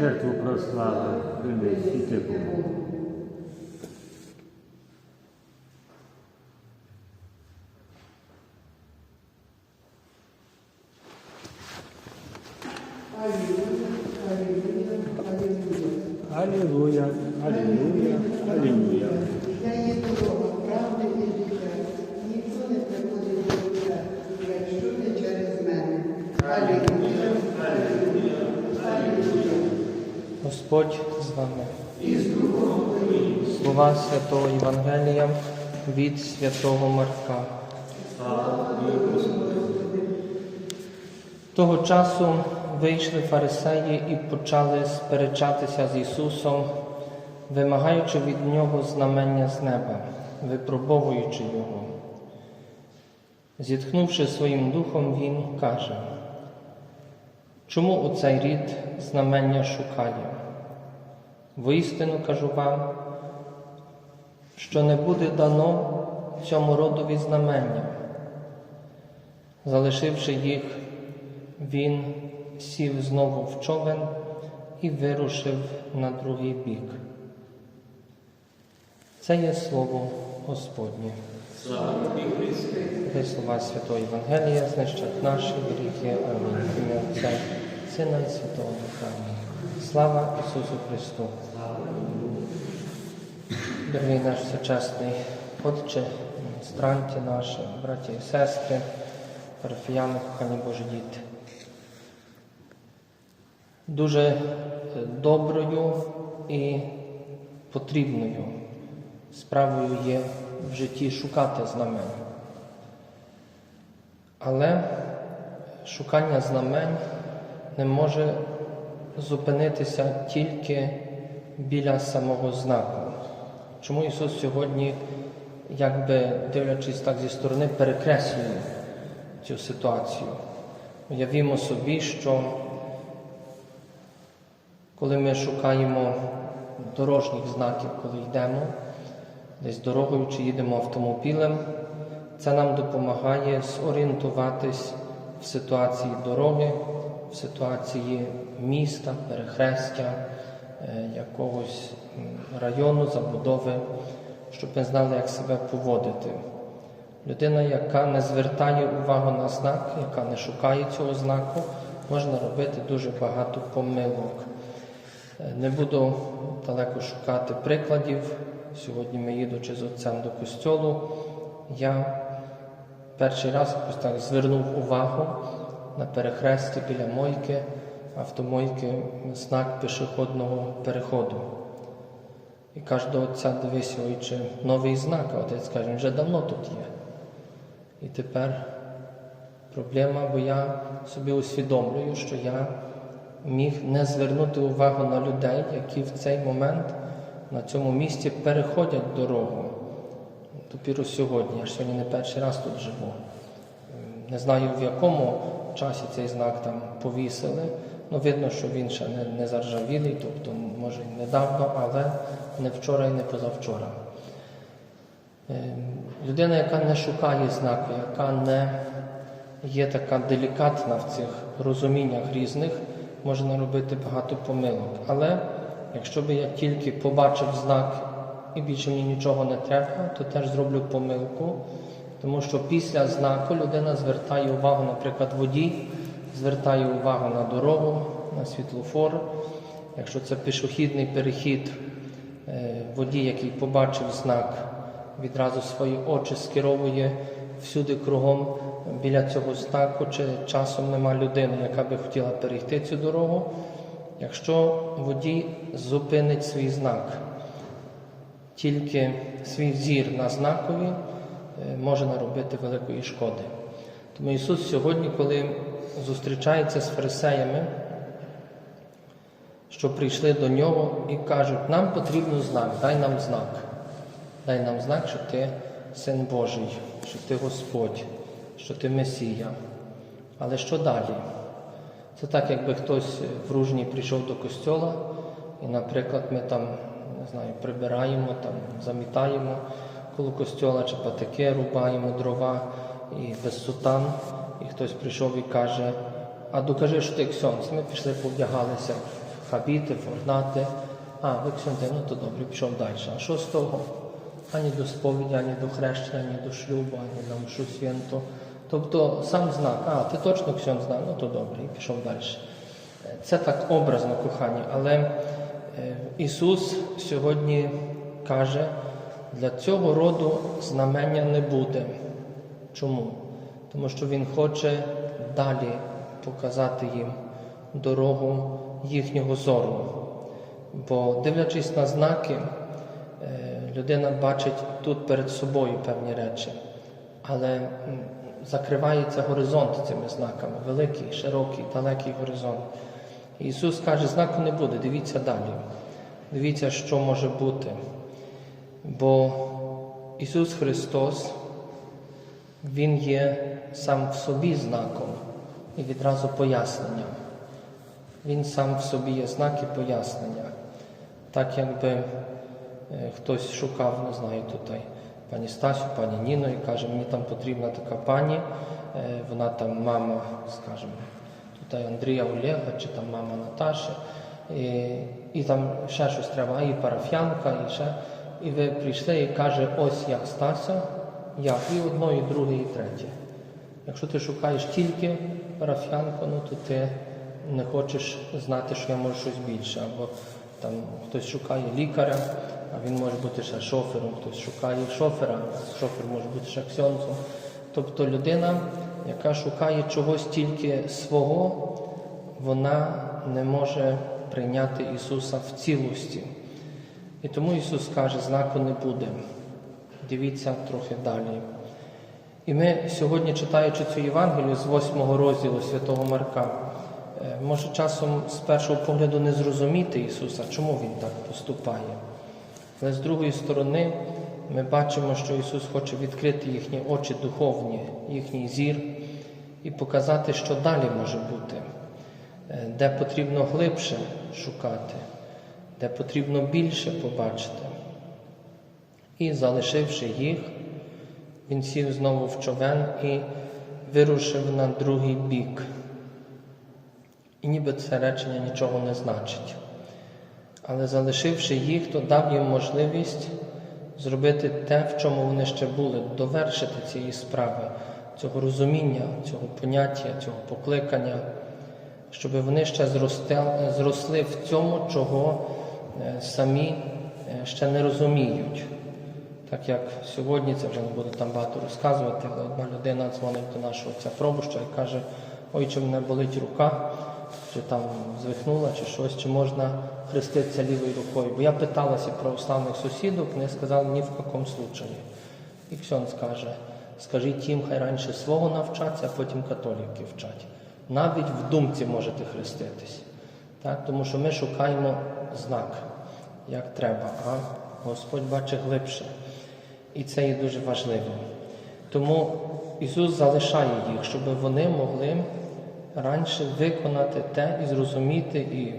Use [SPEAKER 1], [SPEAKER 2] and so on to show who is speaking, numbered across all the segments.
[SPEAKER 1] жертву прослави, принесіть Богу. Алілуя, алілуя, алілуя.
[SPEAKER 2] Я є дорога, правда і життя. Ніхто не приходить до Отця, якщо не через мене. Алілуя, алілуя, алілуя.
[SPEAKER 3] Господь з вами. Слова Святого Євангелія від Святого Марка. Того часу вийшли фарисеї і почали сперечатися з Ісусом, вимагаючи від Нього знамення з неба, випробовуючи Його. Зітхнувши своїм духом, Він каже, чому у цей рід знамення шукає? Воістину кажу вам, що не буде дано цьому родові знамення. Залишивши їх, він сів знову в човен і вирушив на другий бік. Це є слово Господнє. Хай слова Святого Євангелія знищать наші гріхи. Амінь. Ім'я Отця, Сина і Святого Духа. Амінь. Слава Ісусу Христу! Дорогий наш всечесний Отче, странті наші, браті і сестри, парафіяни, кохані Божі діти. Дуже е, доброю і потрібною справою є в житті шукати знамень. Але шукання знамень не може зупинитися тільки біля самого знаку. Чому Ісус сьогодні, якби дивлячись так зі сторони, перекреслює цю ситуацію? Уявімо собі, що коли ми шукаємо дорожніх знаків, коли йдемо десь дорогою чи їдемо автомобілем, це нам допомагає зорієнтуватись в ситуації дороги, в ситуації міста, перехрестя, е, якогось району, забудови, щоб ми знали, як себе поводити. Людина, яка не звертає увагу на знак, яка не шукає цього знаку, можна робити дуже багато помилок. Е, Не буду далеко шукати прикладів. Сьогодні ми їдучи з отцем до костьолу, я перший раз так звернув увагу на перехресті біля мойки, автомойки, знак пішохідного переходу. І кажу до отця, дивись, ойче, новий знак, а отець каже, він вже давно тут є. І тепер проблема, бо я собі усвідомлюю, що я міг не звернути увагу на людей, які в цей момент на цьому місці переходять дорогу. Допіру сьогодні, я ж сьогодні не перший раз тут живу. Не знаю, в якому часі цей знак там повісили. Ну, видно, що він ще не, не заржавілий, тобто, може, недавно, але не вчора і не позавчора. Е, Людина, яка не шукає знаку, яка не є така делікатна в цих розуміннях різних, може наробити багато помилок. Але якщо би я тільки побачив знак і більше мені нічого не треба, то теж зроблю помилку, тому що після знаку людина звертає увагу, наприклад, водій, звертає увагу на дорогу, на світлофор. Якщо це пішохідний перехід, е, водій, який побачив знак, відразу свої очі скеровує всюди кругом біля цього знаку, чи часом нема людини, яка би хотіла перейти цю дорогу. Якщо водій зупинить свій знак, тільки свій зір на знакові може наробити великої шкоди. Тому Ісус сьогодні, коли зустрічається з фарисеями, що прийшли до нього і кажуть, нам потрібен знак, дай нам знак. Дай нам знак, що ти син Божий, що ти Господь, що ти Месія. Але що далі? Це так, якби хтось в Ружні прийшов до костьола, і, наприклад, ми там не знаю, прибираємо, там, замітаємо коло костьола чи патики, рубаємо дрова і без сутан. І хтось прийшов і каже, а докажи, що ти ксьонц. Ми пішли, повдягалися в хабіти, форнати. А, ви ксьонте, ну то добре, пішов далі. А що з того? Ані до сповіді, ані до хрещення, ані до шлюбу, ані на мшу святу. Тобто сам знак, а ти точно ксьон знав, ну то добре, і пішов далі. Це так образно кохання, але е, Ісус сьогодні каже, для цього роду знамення не буде. Чому? Тому що Він хоче далі показати їм дорогу їхнього зору. Бо дивлячись на знаки, е, людина бачить тут перед собою певні речі, але закривається горизонт цими знаками, великий, широкий, далекий горизонт. Ісус каже, знаку не буде, дивіться далі. Дивіться, що може бути. Бо Ісус Христос, Він є сам в собі знаком і відразу поясненням. Він сам в собі є знак і пояснення. Так якби е, хтось шукав, не знаю, тут пані Стасю, пані Ніну і каже, мені там потрібна така пані, е, вона там мама, скажімо, тут Андрія Олега чи там мама Наташі, і, і там ще щось треба, і парафіянка, і ще. І ви прийшли і каже, ось я Стася, я і одно, і друге, і третє. Якщо ти шукаєш тільки парафіянку, ну то ти не хочеш знати, що я можу щось більше. Або там хтось шукає лікаря, а він може бути ще шофером, хтось шукає шофера, шофер може бути ще ксьонцем. Тобто людина, яка шукає чогось тільки свого, вона не може прийняти Ісуса в цілості. І тому Ісус каже, знаку не буде. Дивіться трохи далі. І ми сьогодні, читаючи цю Євангелію з 8 розділу Святого Марка, е, може часом з першого погляду не зрозуміти Ісуса, чому Він так поступає. Але з другої сторони, ми бачимо, що Ісус хоче відкрити їхні очі духовні, їхній зір і показати, що далі може бути, е, де потрібно глибше шукати, де потрібно більше побачити. І залишивши їх, він сів знову в човен і вирушив на другий бік. І ніби це речення нічого не значить. Але залишивши їх, то дав їм можливість зробити те, в чому вони ще були, довершити цієї справи, цього розуміння, цього поняття, цього покликання, щоб вони ще зросли в цьому, чого самі е, ще не розуміють. Так як сьогодні, це вже не буду там багато розказувати, але одна людина дзвонить до нашого отця пробуща і каже, ой, чи мене болить рука, чи там звихнула, чи щось, чи можна хреститися лівою рукою. Бо я питалася православних сусідів, вони сказали ні в якому случаї. І Ксьон скаже, скажіть їм, хай раніше свого навчаться, а потім католіки вчать. Навіть в думці можете хреститись. Так? Тому що ми шукаємо знак, як треба, а Господь бачить глибше. І це є дуже важливо. Тому Ісус залишає їх, щоб вони могли раніше виконати те і зрозуміти, і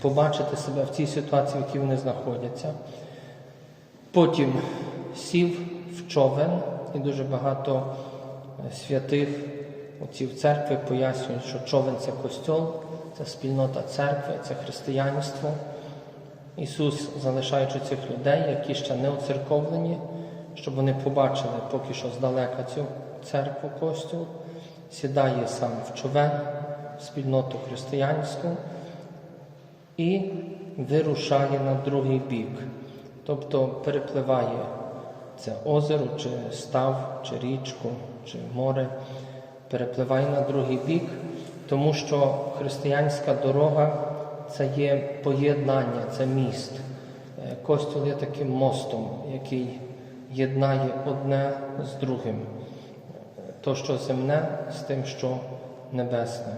[SPEAKER 3] побачити себе в цій ситуації, в якій вони знаходяться. Потім сів в човен, і дуже багато е, святих отців церкви пояснюють, що човен це костьол, це спільнота церкви, це християнство. Ісус, залишаючи цих людей, які ще не оцерковлені, щоб вони побачили поки що здалека цю церкву костюл, сідає сам в човен, в спільноту християнську і вирушає на другий бік, тобто перепливає це озеро, чи став, чи річку, чи море, перепливає на другий бік, тому що християнська дорога це є поєднання, це міст. Е, Костюл є таким мостом, який єднає одне з другим. То, що земне, з тим, що небесне.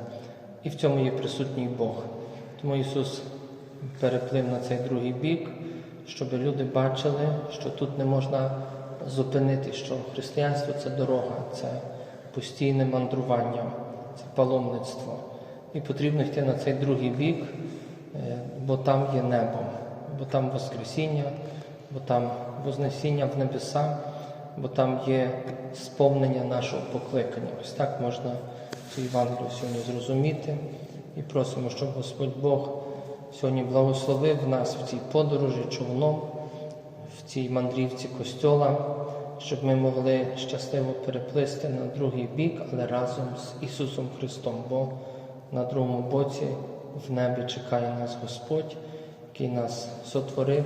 [SPEAKER 3] І в цьому є присутній Бог. Тому Ісус переплив на цей другий бік, щоб люди бачили, що тут не можна зупинити, що християнство це дорога, це постійне мандрування, це паломництво. І потрібно йти на цей другий бік, е, бо там є небо, бо там Воскресіння, бо там Вознесіння в небеса, бо там є сповнення нашого покликання. Ось так можна цю Євангелію сьогодні зрозуміти і просимо, щоб Господь Бог сьогодні благословив нас в цій подорожі човном, в цій мандрівці костьола, щоб ми могли щасливо переплисти на другий бік, але разом з Ісусом Христом, бо на другому боці в небі чекає нас Господь, який нас сотворив,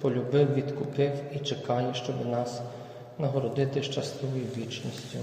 [SPEAKER 3] полюбив, відкупив і чекає, щоб нас нагородити щасливою вічністю.